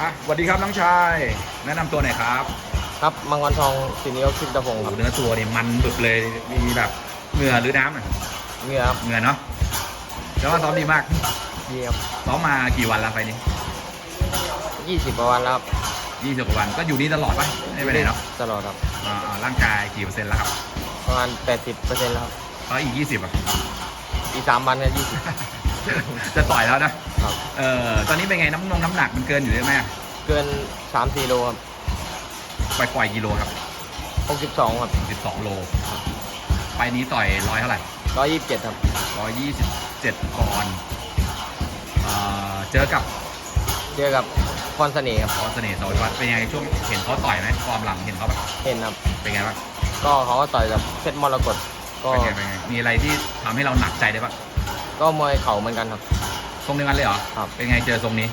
อะสวัสดีครับน้องชาย แนะนำตัวหน่อยครับครับมังกรทองสินิยคิดตะพงศ์ครับเนื้อตัวนี่มันบึกเลยมีแบบเหงื่อหรือน้ำอะเงียครับเหงื่อเนาะแล้วว่าซ้อมดีมากดีครับซ้อมมากี่วันแล้วไฟนี้ยี่สิบกว่าวันแล้วครับยี่สิบกว่าวันก็อยู่นี่ตลอดปะไม่ไปไหนเนาะตลอดครับอ่าอ่าร่างกายกี่เปอร์เซ็นต์แล้วครับประมาณแปดสิบเปอร์เซ็นต์แล้วครับแล้วอีกยี่สิบอะอีกสามวันก็ยี่สิบ จะต่อยแล้วนะครับเออตอนนี้เป็นไงน้ำนงน้ำหนักมันเกินอยู่ใช่ไหมเกินสามสี่โลครับปล่อยปล่อยกิโลครับหกสิบสองครับสิบสองโลไฟนี้ต่อยร้อยเท่าไหร่ร้อยยี่สิบเจ็ดครับร้อยยี่สิบเจ็ดปอนด์เอ่อเจอกับเจอกับพรเสน่ห์ครับพรเสน่ห์สวัสดิ์วัฒน์เป็นยังไงช่วงเห็นเขาต่อยไหมฟอร์มหลังเห็นเขาแบบเห็นครับเป็นไงบ้างก็เขาก็ต่อยกับเพชรมรกตก็เป็นไงเป็นไงมีอะไรที่ทำให้เราหนักใจได้บ้าง ก็มวยเข่าเหมือนกันครับ ทรงเดียวกันเลยเหรอครับ เป็นไงเจอทรงนี้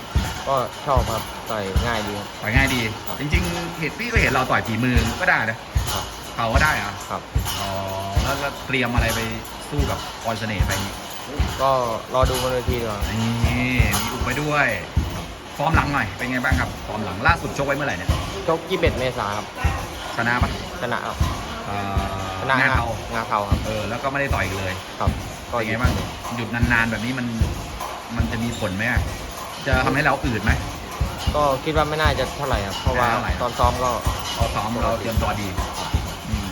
ก็ชอบครับต่อยง่ายดีครับ ต่อยง่ายดี ครับจริงๆเห็นพี่ก็เห็นเราต่อยฝีมือก็ได้นะครับ เขาก็ได้เหรอะครับ อ๋อแล้วแล้วเตรียมอะไรไปสู้กับพรเสน่ห์ไปนี่ก็รอดูบนเวทีดีกว่านี่มีอุบไปด้วยฟอร์มหลังหน่อยเป็นไงบ้างครับฟอร์มหลังล่าสุดชกไว้เมื่อไหร่เนี่ยชกยี่สิบเอ็ดเมษาครับชนะปะชนะครับเอ่อชนะงานเขางาเข่าครับ เออแล้วก็ไม่ได้ต่อยอีกเลย ครับ เป็นไงบ้างหยุดนานๆแบบนี้มันมันจะมีผลไหมอะจะทำให้เราอืดไหม ก็คิดว่าไม่น่าจะเท่าไหร่ครับเพราะว่าไม่เท่าไหร่ ตอนซ้อมก็พอซ้อมเราเตรียมตัวดีอืม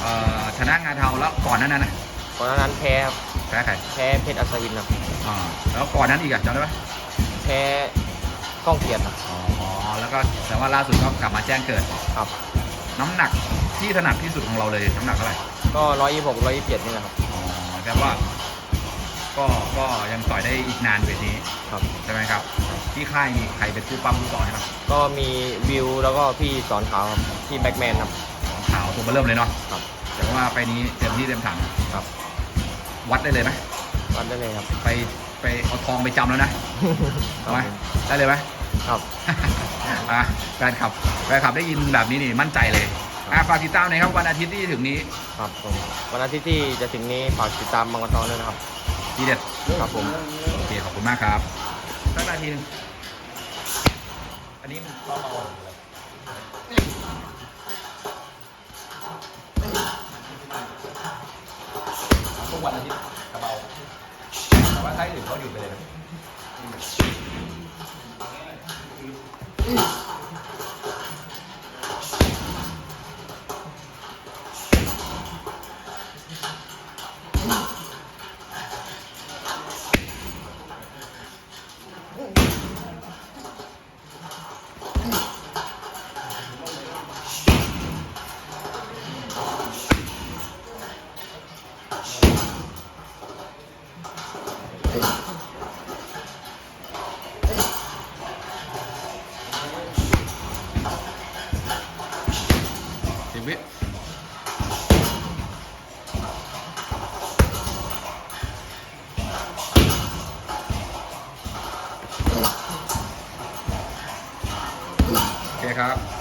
เอ่อชนะงานเทาแล้วก่อนหนั้นน่ะนะก่อนหน้านั้นแพ้ครับแพ้ใครแพ้เพชรอัศวินครับอ่าแล้วก่อนนั้นอีกอะจำได้ปะแพ้ก้องเกียรติครับอ๋อแล้วก็แต่ว่าล่าสุดก็กลับมาแจ้งเกิด ครับ น้ำหนักที่ถนัดที่สุดของเราเลยน้ำหนักเท่าไหร่ก็ร้อยยี่หกร้อยยี่เจ็ดนี่แหละครับอ๋อ แต่ว่า ก็ก็ยังต่อยได้อีกนานเวทนี้ครับ ใช่ไหมครับ ที่ค่ายมีใครเป็นผู้ปั้มผู้สอนให้บ้างก็มีวิวแล้วก็พี่สอนขาวครับพี่แบ็กแมนครับขาวตัวเบอร์เริ่มเลยเนาะครับ แต่ว่าไปนี้เต็มที่เต็มถังครับ วัดได้เลยไหมวัดได้เลยครับ ไปไปเอาทองไปจำแล้วนะเอาไหมได้เลยไหม ครับ อะแฟนคลับแฟนคลับได้ยินแบบนี้นี่มั่นใจเลย อะฝากติดตามหน่อยครับวันอาทิตย์ที่ถึงนี้ครับผมวันอาทิตย์ที่จะถึงนี้ฝากติดตามมังกรทองด้วยนะครับ ทีเด็ดครับผม โอเคขอบคุณมากครับสักนาทีหนึงอันนี้มันเบาๆ ทุกวันอาทิตย์กระเบาแต่ว่าถ้าอื่นเขาหยุดไปเลยนะ วิโอเคครับ